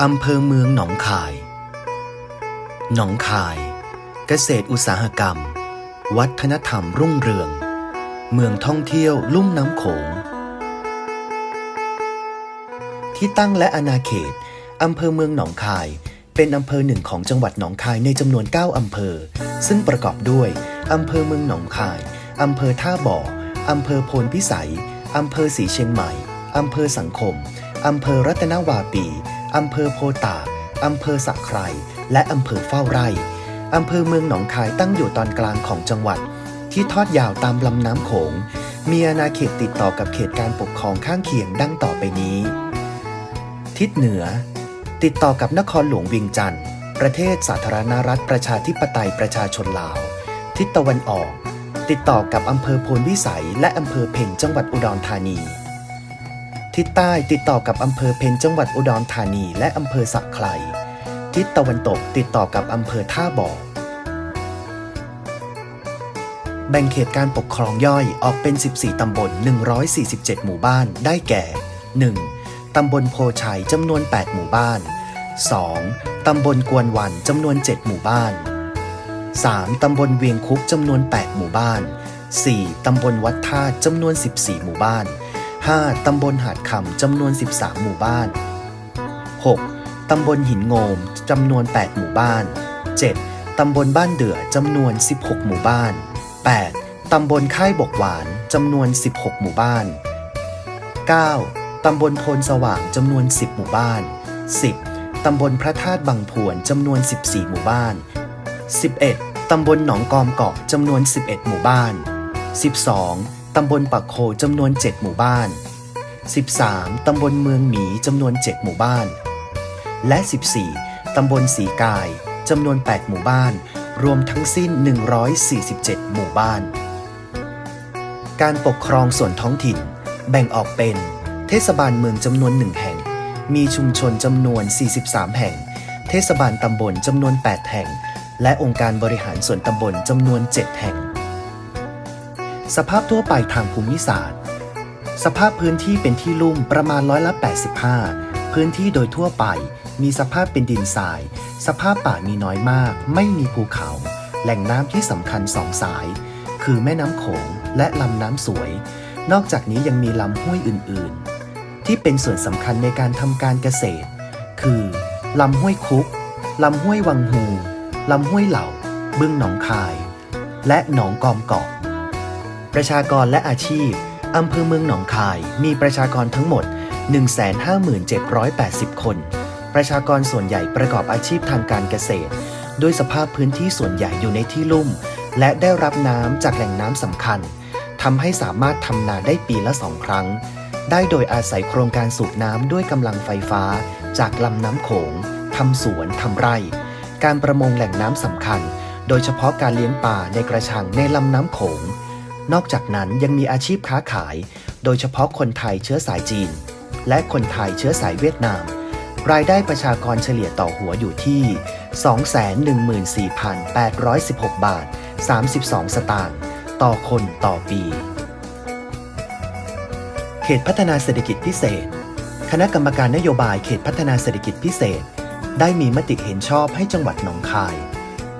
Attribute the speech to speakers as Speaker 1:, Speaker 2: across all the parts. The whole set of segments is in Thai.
Speaker 1: อำเภอเมืองหนองคาย หนองคาย เกษตรอุตสาหกรรม วัฒนธรรมรุ่งเรือง เมืองท่องเที่ยวลุ่มน้ำโขง ที่ตั้งและอาณาเขตอำเภอเมืองหนองคาย เป็นอำเภอหนึ่งของจังหวัดหนองคายในจำนวน 9 อำเภอ ซึ่งประกอบด้วยอำเภอเมืองหนองคายอำเภอท่าบ่ออำเภอโพนพิสัยอำเภอสีเชียงใหม่อำเภอสังคมอำเภอรัตนวาปี อำเภอโพตากอำเภอสักไครและอำเภอเฝ้าไร่อำเภอเมืองหนองคายตั้งอยู่ตอนกลางของจังหวัด ที่ทอดยาวตามลำน้ำโขง มีอาณาเขตติดต่อกับเขตการปกครองข้างเคียงดังต่อไปนี้ ทิศเหนือ ติดต่อกับนครหลวงเวียงจันทร์ประเทศสาธารณรัฐประชาธิปไตยประชาชนลาว ทิศตะวันออก ติดต่อกับอำเภอโพนวิสัย และอำเภอเพ็ญจังหวัดอุดรธานี ทิศใต้ติดต่อกับอำเภอเพ็ญจังหวัดอุดรธานี และอำเภอสักไครทิศตะวันตกติดต่อกับอำเภอท่าบ่อ แบ่งเขตการปกครองย่อยออกเป็น 14 ตำบล 147 หมู่บ้าน ได้แก่ 1. ตำบลโพชัยจำนวน 8 หมู่บ้าน 2. ตำบลกวนวันจำนวน 7 หมู่บ้าน 3. ตำบลเวียงคุกจำนวน 8 หมู่บ้าน 4. ตำบลวัดท่าจำนวน 14 หมู่บ้าน 5. ตำบลหาดคำจำนวน 13 หมู่บ้าน 6. ตำบลหินโงมจำนวน 8 หมู่บ้าน 7. ตำบลบ้านเดือจำนวน 16 หมู่บ้าน 8. ตำบลค่ายบกหวานจำนวน 16 หมู่บ้าน 9. ตำบลโพนสว่างจำนวน 10 หมู่บ้าน 10. ตำบลพระธาตุบางพวนจำนวน 14 หมู่บ้าน 11. ตำบลหนองกอมเกาะจำนวน 11 หมู่บ้าน 12. ตำบลปักโคจำนวน 7 หมู่บ้าน 13. ตำบลเมืองหมีจำนวน 7 หมู่บ้าน และ 14 ตำบลสีกายจำนวน 8 หมู่บ้าน รวมทั้งสิ้น 147 หมู่บ้าน การปกครองส่วนท้องถิ่น แบ่งออกเป็น เทศบาลเมืองจำนวน1แห่ง มีชุมชนจำนวน 43 แห่ง เทศบาลตำบลจำนวน 8 แห่ง และองค์การบริหารส่วนตำบลจำนวน 7 แห่ง สภาพทั่วไปทางภูมิศาสตร์ สภาพพื้นที่เป็นที่ลุ่มประมาณร้อยละ85 พื้นที่โดยทั่วไป มีสภาพเป็นดินทราย สภาพป่ามีน้อยมาก ไม่มีภูเขา แหล่งน้ำที่สำคัญสองสาย คือแม่น้ำโขงและลำน้ำสวย นอกจากนี้ยังมีลำห้วยอื่น ๆ ที่เป็นส่วนสำคัญในการทำการเกษตร คือลำห้วยคุกลำห้วยวังฮูลำห้วยเหล่า บึงหนองคาย และหนองกอมเกาะ ประชากรและอาชีพ อำเภอเมืองหนองคาย มีประชากรทั้งหมด 157,80 คน ประชากรส่วนใหญ่ประกอบอาชีพทางการเกษตรด้วยสภาพพื้นที่ส่วนใหญ่อยู่ในที่ลุ่ม และได้รับน้ำจากแหล่งน้ำสำคัญทำให้สามารถทำนาได้ปีละสองครั้ง ได้โดยอาศัยโครงการสูบน้ำด้วยกำลังไฟฟ้า จากลำน้ำโขงทำสวนทำไร่ การประมงแหล่งน้ำสำคัญ โดยเฉพาะการเลี้ยงปลาในกระชังในลำน้ำโขง นอกจากนั้นยังมีอาชีพค้าขาย โดยเฉพาะคนไทยเชื้อสายจีน และคนไทยเชื้อสายเวียดนาม รายได้ประชากรเฉลี่ยต่อหัวอยู่ที่ 214,816 บาท 32 สตางค์ต่อคนต่อปี เขตพัฒนาเศรษฐกิจพิเศษ คณะกรรมการนโยบายเขตพัฒนาเศรษฐกิจพิเศษ ได้มีมติเห็นชอบให้จังหวัดหนองคาย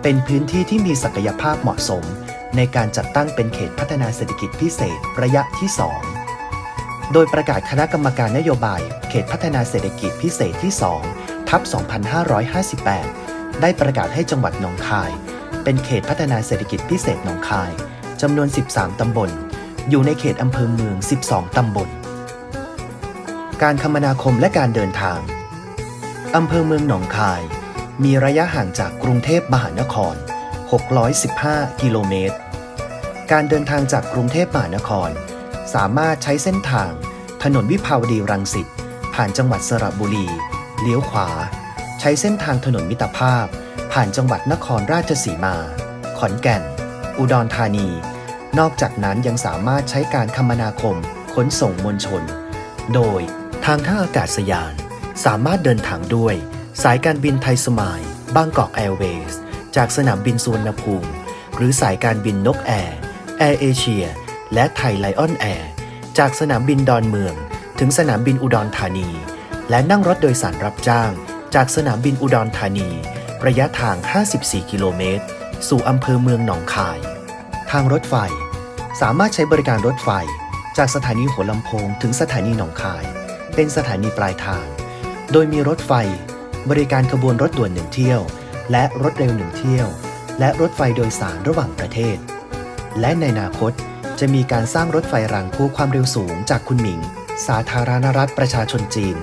Speaker 1: เป็นพื้นที่ที่มีศักยภาพเหมาะสม ในการจัดตั้งเป็นเขตพัฒนาเศรษฐกิจพิเศษระยะที่ 2 โดยประกาศคณะกรรมการนโยบาย เขตพัฒนาเศรษฐกิจพิเศษที่ 2 ทับ 2558 ได้ประกาศให้จังหวัดหนองคาย เป็นเขตพัฒนาเศรษฐกิจพิเศษหนองคายจำนวน 13 ตำบล อยู่ในเขตอำเภอเมือง 12 ตำบล การคมนาคมและการเดินทาง อำเภอเมืองหนองคาย มีระยะห่างจากกรุงเทพมหานคร 615 กิโลเมตร การเดินทางจากกรุงเทพมหานคร สามารถใช้เส้นทาง ถนนวิภาวดีรังสิต ผ่านจังหวัดสระบุรี เลี้ยวขวา ใช้เส้นทางถนนมิตรภาพ ผ่านจังหวัดนครราชสีมา ขอนแก่น อุดรธานี นอกจากนั้นยังสามารถใช้การคมนาคม ขนส่งมวลชน โดยทางท่าอากาศยาน สามารถเดินทางด้วย สายการบินไทยสมาย บางกอกแอร์เวย์ส จากสนามบินสุวรรณภูมิ หรือสายการบินนกแอร์แอร์เอเชียและไทยไลออนแอร์จากสนามบินดอนเมือง ถึงสนามบินอุดรธานี และนั่งรถโดยสารรับจ้าง จากสนามบินอุดรธานี ระยะทาง 54 กิโลเมตร สู่อำเภอเมืองหนองคาย ทางรถไฟ สามารถใช้บริการรถไฟ จากสถานีหัวลำโพงถึงสถานีหนองคาย เป็นสถานีปลายทาง โดยมีรถไฟ บริการขบวนรถด่วนหนึ่งเที่ยว และรถเร็วหนึ่งเที่ยว และรถไฟโดยสารระหว่างประเทศ และในอนาคตจะมีการสร้างรถไฟรางคู่ความเร็วสูงจากคุณหมิง สาธารณรัฐประชาชนจีน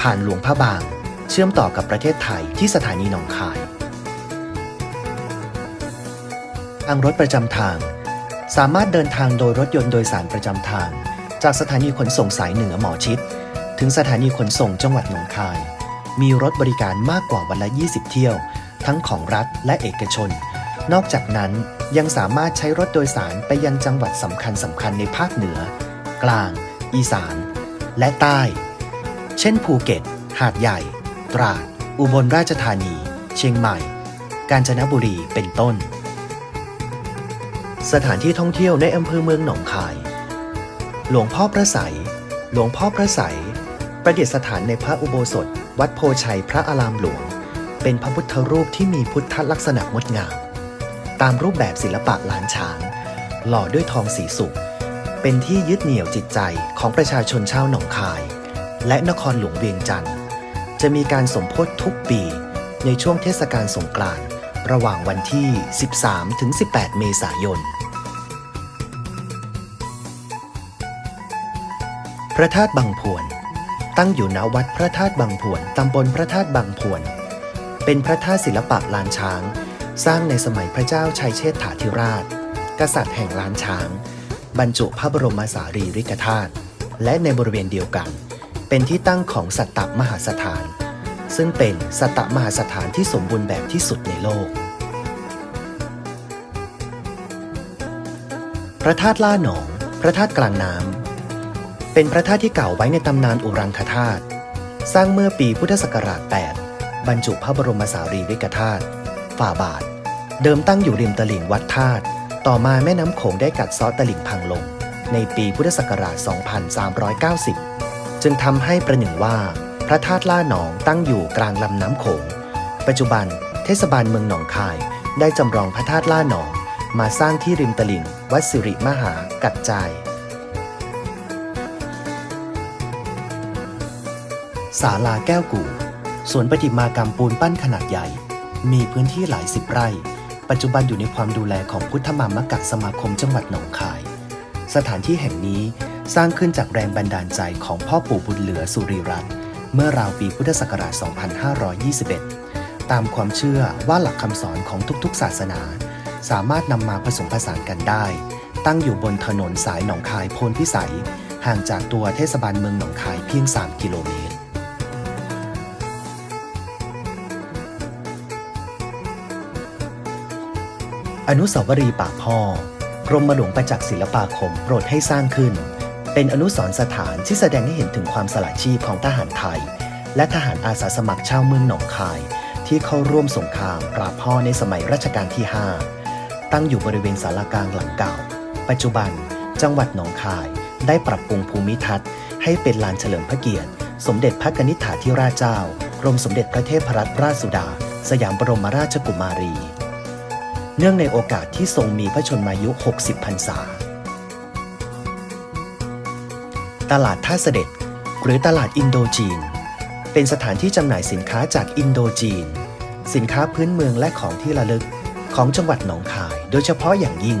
Speaker 1: ผ่านหลวงพระบาง เชื่อมต่อกับประเทศไทยที่สถานีหนองคายทางรถประจำทาง สามารถเดินทางโดยรถยนต์โดยสารประจำทาง จากสถานีขนส่งสายเหนือหมอชิด ถึงสถานีขนส่งจังหวัดหนองคาย มีรถบริการมากกว่าวันละ 20 เที่ยว ทั้งของรัฐและเอกชน นอกจากนั้นยังสามารถใช้รถโดยสารไปยังจังหวัดสำคัญสำคัญในภาคเหนือ กลาง อีสาน และใต้ เช่นภูเก็ต หาดใหญ่ ตราด อุบลราชธานี เชียงใหม่ กาญจนบุรีเป็นต้น สถานที่ท่องเที่ยวในอำเภอเมืองหนองคาย หลวงพ่อพระไสยหลวงพ่อพระไสยประดิษฐานในพระอุโบสถ วัดโพชัยพระอารามหลวง เป็นพระพุทธรูปที่มีพุทธลักษณะงดงาม ตามรูปแบบศิลปะล้านช้าง หล่อด้วยทองสีสุกเป็นที่ยึดเหนี่ยวจิตใจของประชาชนชาวหนองคาย และนครหลวงเวียงจันทร์จะมีการสมโพธิทุกปี ในช่วงเทศกาลสงกรานต์ระหว่างวันที่ 13-18 เมษายน พระธาตุบางพวน ตั้งอยู่ณวัดพระธาตุบางพวน ตำบลพระธาตุบางพวน เป็นพระธาตุศิลปะลานช้าง สร้างในสมัยพระเจ้าชัยเชษฐาธิราช กษัตริย์แห่งลานช้าง บรรจุพระบรมสารีริกธาตุ และในบริเวณเดียวกัน เป็นที่ตั้งของสัตตมหาสถาน ซึ่งเป็นสัตตมหาสถานที่สมบูรณ์แบบที่สุดในโลก พระธาตุล่าหนอง พระธาตุกลางน้ำ เป็นพระธาตุที่เก่าไว้ในตำนานอุรังคธาตุ สร้างเมื่อปีพุทธศักราช 8 บรรจุพระบรมสารีริกธาตุ ฝ่าบาท เดิมตั้งอยู่ริมตลิ่งวัดธาตุ ต่อมาแม่น้ำโขงได้กัดเซาะตลิ่งพังลง ในปีพุทธศักราช 2390 จึงทำให้ประหนึ่งว่า พระธาตุล่าหนองตั้งอยู่กลางลำน้ำโขง ปัจจุบันเทศบาลเมืองหนองคาย ได้จำลองพระธาตุล่าหนอง มาสร้างที่ริมตลิ่งวัดสิริมหากัดจาย ศาลาแก้วกู่สวนประติมากรรมปูนปั้นขนาดใหญ่ มีพื้นที่หลายสิบไร่ ปัจจุบันอยู่ในความดูแลของพุทธมามกะสมาคมจังหวัดหนองคาย สถานที่แห่งนี้สร้างขึ้นจากแรงบันดาลใจของพ่อปู่บุญเหลือสุริรัตน์เมื่อราวปีพุทธศักราช 2521 ตามความเชื่อว่าหลักคำสอนของทุกๆ ศาสนา สามารถนำมาผสมผสานกันได้ ตั้งอยู่บนถนนสายหนองคายโพนพิสัย ห่างจากตัวเทศบาลเมืองหนองคายเพียง 3 กิโลเมตร อนุสาวรีย์ปากพ่อกรมหลวงประจักษ์ศิลปาคมโปรดให้สร้างขึ้น เป็นอนุสรณ์สถานที่แสดงให้เห็นถึงความสละชีพของทหารไทย และทหารอาสาสมัครชาวเมืองหนองคาย ที่เข้าร่วมสงครามปราบพ่อในสมัยรัชกาลที่ 5 ตั้งอยู่บริเวณศาลากลางหลังเก่า ปัจจุบัน จังหวัดหนองคายได้ปรับปรุงภูมิทัศน์ ให้เป็นลานเฉลิมพระเกียรติ สมเด็จพระกนิษฐาธิราชเจ้ากรมสมเด็จพระเทพรัตนราชสุดา สยามบรมราชกุมารี เนื่องในโอกาสที่ทรงมีพระชนมายุ 60 พรรษา ตลาดท่าเสด็จ หรือตลาดอินโดจีน เป็นสถานที่จำหน่ายสินค้าจากอินโดจีน สินค้าพื้นเมืองและของที่ระลึกของจังหวัดหนองคาย โดยเฉพาะอย่างยิ่ง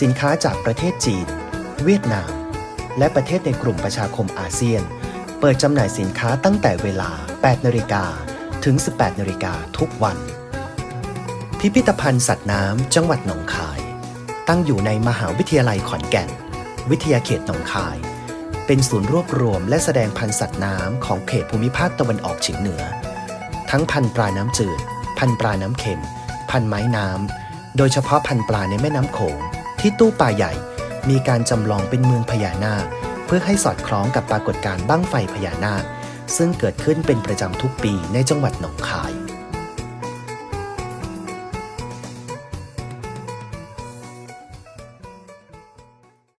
Speaker 1: สินค้าจากประเทศจีน เวียดนาม และประเทศในกลุ่มประชาคมอาเซียน เปิดจำหน่ายสินค้าตั้งแต่เวลา 8 นาฬิกาถึง 18 นาฬิกาทุกวัน พิพิธภัณฑ์สัตว์น้ำจังหวัดหนองคาย ตั้งอยู่ในมหาวิทยาลัยขอนแก่น วิทยาเขตหนองคาย เป็นศูนย์รวบรวมและแสดงพันธุ์สัตว์น้ำของเขตภูมิภาคตะวันออกเฉียงเหนือ ทั้งพันธุ์ปลาน้ำจืด พันธุ์ปลาน้ำเค็ม พันธุ์ไม้น้ำ โดยเฉพาะพันธุ์ปลาในแม่น้ำโขงที่ตู้ปลาใหญ่ มีการจำลองเป็นเมืองพญานาค เพื่อให้สอดคล้องกับปรากฏการณ์บั้งไฟพญานาค ซึ่งเกิดขึ้นเป็นประจำทุกปีในจังหวัดหนองคาย